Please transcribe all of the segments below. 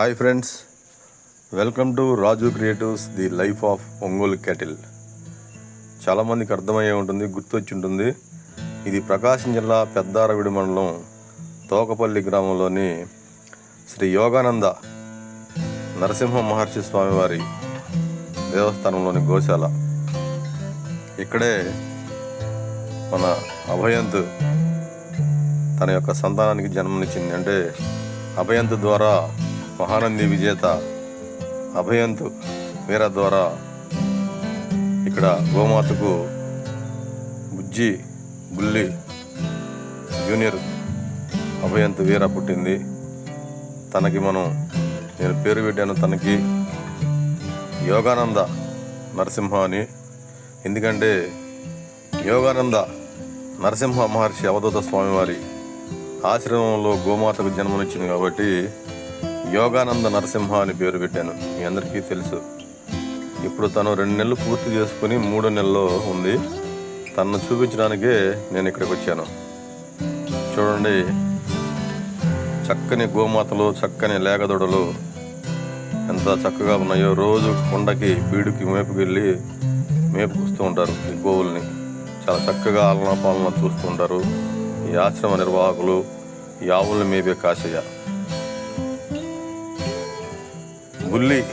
Hi friends welcome to Raju creatives the life of Ongole cattle చాలామందికి అర్థమయ్యే ఉంటుంది గుర్తొచ్చి ఉంటుంది. ఇది ప్రకాశం జిల్లా పెద్దారవిడి మండలం తోకపల్లి గ్రామంలోని శ్రీ యోగానంద నరసింహ మహర్షి స్వామివారి దేవస్థానంలోని గోశాల. ఇక్కడే మన అభయంత్ తన యొక్క సంతానానికి జన్మనిచ్చింది. అంటే అభయంత్ ద్వారా మహానంది విజేత అభయంత్ వీర ద్వారా ఇక్కడ గోమాతకు బుజ్జి బుల్లి జూనియర్ అభయంత్ వీర పుట్టింది. తనకి మనం నేను పేరు పెట్టాను తనకి యోగానంద నరసింహ అని. ఎందుకంటే యోగానంద నరసింహ మహర్షి అవధూత స్వామివారి ఆశ్రమంలో గోమాతకు జన్మనిచ్చింది కాబట్టి యోగానంద నరసింహ అని పేరు పెట్టాను. మీ అందరికీ తెలుసు. ఇప్పుడు తను రెండు నెలలు పూర్తి చేసుకుని మూడో నెలలో ఉంది. తనను చూపించడానికే నేను ఇక్కడికి వచ్చాను. చూడండి చక్కని గోమాతలు చక్కని లేగదొడలు ఎంత చక్కగా ఉన్నాయో. రోజు కొండకి బీడుకి మేపుకెళ్ళి మేపుకొస్తూ ఉంటారు ఈ గోవుల్ని. చాలా చక్కగా ఆలనా పాలన చూస్తూ ఉంటారు. ఈ ఆశ్రమ నిర్వాహకులు ఈ ఆవుల్ని మేపే కాశయ్య. బుల్లి.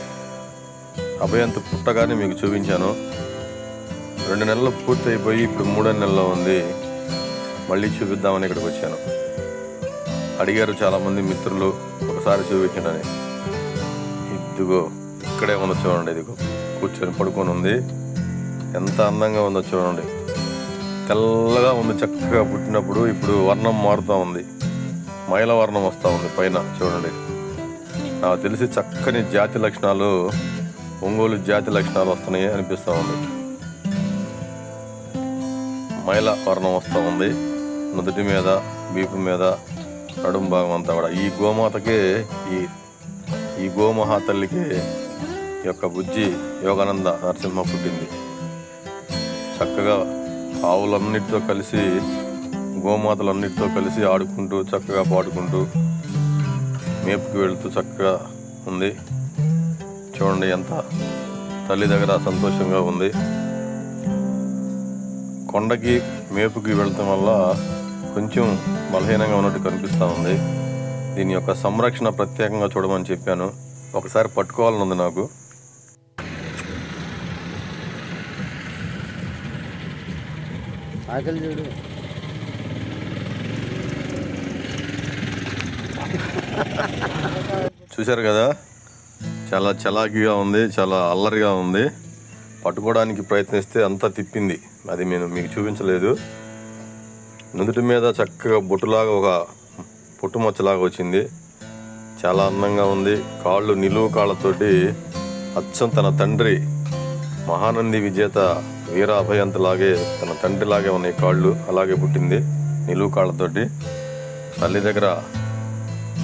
అభయంత పుట్టగానే మీకు చూపించాను. రెండు నెలలు పూర్తి అయిపోయి ఇప్పుడు మూడో నెలలో ఉంది. మళ్ళీ చూపిద్దామని ఇక్కడికి వచ్చాను. అడిగారు చాలామంది మిత్రులు. ఒకసారి చూపించండి. ఇదిగో ఇక్కడే ఉందో చూడండి ఇదిగో. కూర్చొని పడుకొని ఉంది. ఎంత అందంగా ఉందో చూడండి. తెల్లగా ఉంది చక్కగా పుట్టినప్పుడు. ఇప్పుడు వర్ణం మారుతూ ఉంది. మైల వర్ణం వస్తూ ఉంది పైన చూడండి. నాకు తెలిసి చక్కని జాతి లక్షణాలు ఒంగోలు జాతి లక్షణాలు వస్తున్నాయి అనిపిస్తూ ఉంది. మైల వర్ణం వస్తూ ఉంది. నుదుటి మీద వీపు మీద నడుం భాగం అంతా కూడా. ఈ గోమాతకే ఈ ఈ గోమహా తల్లికి ఈ యొక్క బుజ్జి యోగానంద నరసింహ పుట్టింది. చక్కగా ఆవులన్నిటితో కలిసి గోమాతలన్నిటితో కలిసి ఆడుకుంటూ చక్కగా పాడుకుంటూ మేపుకి వెళుతూ చక్కగా ఉంది. చూడండి ఎంత తల్లి దగ్గర సంతోషంగా ఉంది. కొండకి మేపుకి వెళ్ళటం వల్ల కొంచెం బలహీనంగా ఉన్నట్టు కనిపిస్తూ ఉంది. దీని యొక్క సంరక్షణ ప్రత్యేకంగా చూడమని చెప్పాను. ఒకసారి పట్టుకోవాలని ఉంది నాకు. ఆకలి చూడు. చూశారు కదా? చాలా చలాకీగా ఉంది చాలా అల్లరిగా ఉంది. పట్టుకోవడానికి ప్రయత్నిస్తే అంతా తిప్పింది. అది నేను మీకు చూపించలేదు. నుదుటి మీద చక్కగా బొట్టులాగా ఒక పుట్టుమచ్చలాగా వచ్చింది. చాలా అందంగా ఉంది. కాళ్ళు నిలువు కాళ్ళతోటి అచ్చం తన తండ్రి మహానంది విజేత వీర అభయంతలాగే తన తండ్రిలాగే ఉన్నాయి కాళ్ళు. అలాగే పుట్టింది నిలువు కాళ్ళతోటి. తల్లి దగ్గర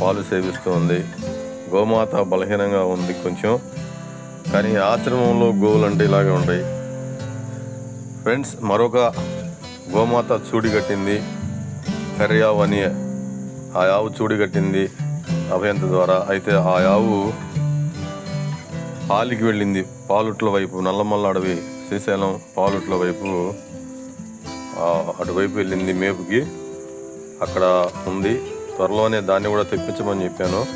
పాలు సేవిస్తుంది గోమాత బలహీనంగా ఉంది కొంచెం కానీ ఆశ్రమంలో గోవులు అంటే ఇలాగే ఉంటాయి. ఫ్రెండ్స్ మరొక గోమాత చూడి కట్టింది. కర్యావు అని ఆ ఆవు చూడి కట్టింది అభయంత ద్వారా. అయితే ఆ ఆవు పాలికి వెళ్ళింది. పాలుట్ల వైపు నల్లమల్ల అడవి శ్రీశైలం పాలుట్ల వైపు అటువైపు వెళ్ళింది మేపుకి. అక్కడ ఉంది. త్వరలోనే దాన్ని కూడా తెప్పించమని చెప్పాను.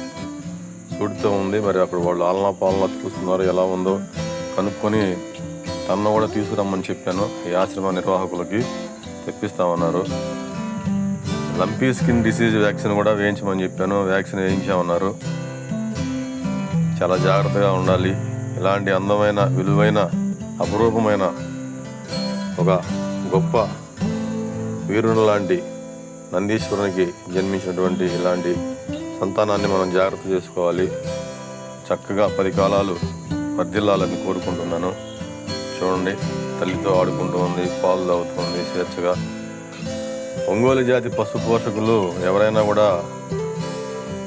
చూడుతూ ఉంది. మరి అక్కడ వాళ్ళు ఆలనా పాలనా చూస్తున్నారు ఎలా ఉందో కనుక్కొని తనను కూడా తీసుకురమ్మని చెప్పాను. ఈ ఆశ్రమ నిర్వాహకులకి తెప్పిస్తామన్నారు. లంపీ స్కిన్ డిసీజ్ వ్యాక్సిన్ కూడా వేయించమని చెప్పాను. వ్యాక్సిన్ వేయించామన్నారు. చాలా జాగ్రత్తగా ఉండాలి. ఇలాంటి అందమైన విలువైన అపురూపమైన ఒక గొప్ప వీరుడు లాంటి నందీశ్వరునికి జన్మించినటువంటి ఇలాంటి సంతానాన్ని మనం జాగ్రత్త చేసుకోవాలి. చక్కగా పది కాలాలు వర్ధిల్లాలని కోరుకుంటున్నాను. చూడండి తల్లితో ఆడుకుంటూ ఉంది పాలు తాగుతుంది స్వేచ్ఛగా. ఒంగోలు జాతి పశు పోషకులు ఎవరైనా కూడా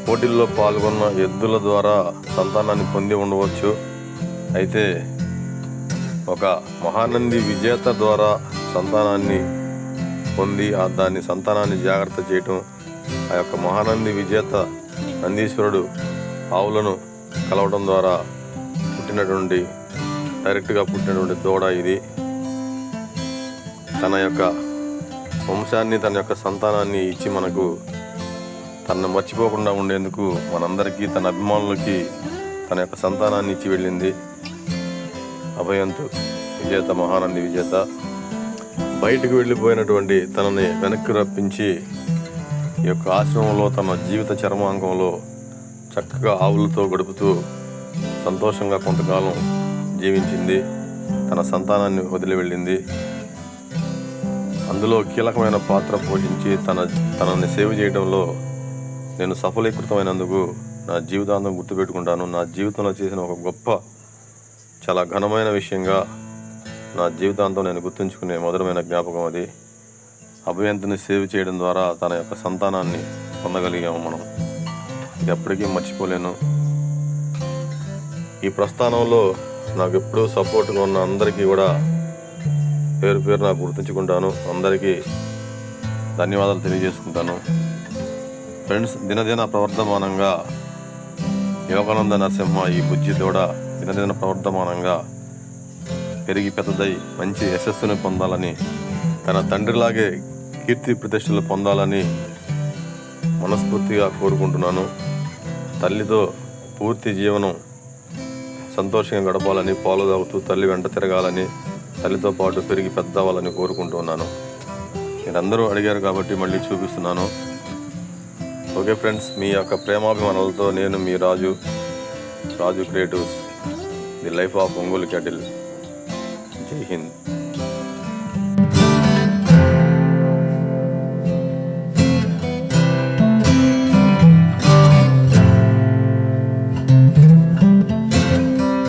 పోటీల్లో పాల్గొన్న ఎద్దుల ద్వారా సంతానాన్ని పొంది ఉండవచ్చు. అయితే ఒక మహానంది విజేత ద్వారా సంతానాన్ని పొంది ఆ దాన్ని సంతానాన్ని జాగ్రత్త చేయటం ఆ యొక్క మహానంది విజేత నందీశ్వరుడు ఆవులను కలవడం ద్వారా పుట్టినటువంటి డైరెక్ట్గా పుట్టినటువంటి దూడ ఇది. తన యొక్క వంశాన్ని తన యొక్క సంతానాన్ని ఇచ్చి మనకు తనను మర్చిపోకుండా ఉండేందుకు మనందరికీ తన అభిమానులకి తన యొక్క సంతానాన్ని ఇచ్చి వెళ్ళింది. అభయంతు విజేత మహానంది విజేత. బయటకు వెళ్ళిపోయినటువంటి తనని వెనక్కి రప్పించి ఈ యొక్క ఆశ్రమంలో తన జీవిత చర్మాంకంలో చక్కగా ఆవులతో గడుపుతూ సంతోషంగా కొంతకాలం జీవించింది. తన సంతానాన్ని వదిలి వెళ్ళింది. అందులో కీలకమైన పాత్ర పోషించి తన తనని సేవ చేయడంలో నేను సఫలీకృతమైనందుకు నా జీవితాంతం గుర్తుపెట్టుకుంటాను. నా జీవితంలో చేసిన ఒక గొప్ప చాలా ఘనమైన విషయంగా నా జీవితాంతం నేను గుర్తుంచుకునే మధురమైన జ్ఞాపకం అది. అభయంతుని సేవ్ చేయడం ద్వారా తన యొక్క సంతానాన్ని పొందగలిగాము మనం. ఇది ఎప్పటికీ మర్చిపోలేను. ఈ ప్రస్థానంలో నాకు ఎప్పుడూ సపోర్ట్గా ఉన్న అందరికీ కూడా పేరు పేరు నాకు గుర్తుంచుకుంటాను. అందరికీ ధన్యవాదాలు తెలియజేసుకుంటాను. ఫ్రెండ్స్ దినదిన ప్రవర్ధమానంగా యోగానంద నరసింహ ఈ బుజ్జి దూడ దినదిన ప్రవర్ధమానంగా పెరిగి పెద్దదై మంచి యశస్సును పొందాలని తన తండ్రిలాగే కీర్తి ప్రతిష్టలు పొందాలని మనస్ఫూర్తిగా కోరుకుంటున్నాను. తల్లితో పూర్తి జీవనం సంతోషంగా గడపాలని పాలు తాగుతూ తల్లి వెంట తిరగాలని తల్లితో పాటు పెరిగి పెద్దవాలని కోరుకుంటున్నాను. మీరందరూ అడిగారు కాబట్టి మళ్ళీ చూపిస్తున్నాను. ఓకే ఫ్రెండ్స్ మీ యొక్క ప్రేమాభిమానాలతో నేను మీ Raju Raju creatives the life of Ongole cattle. Eh.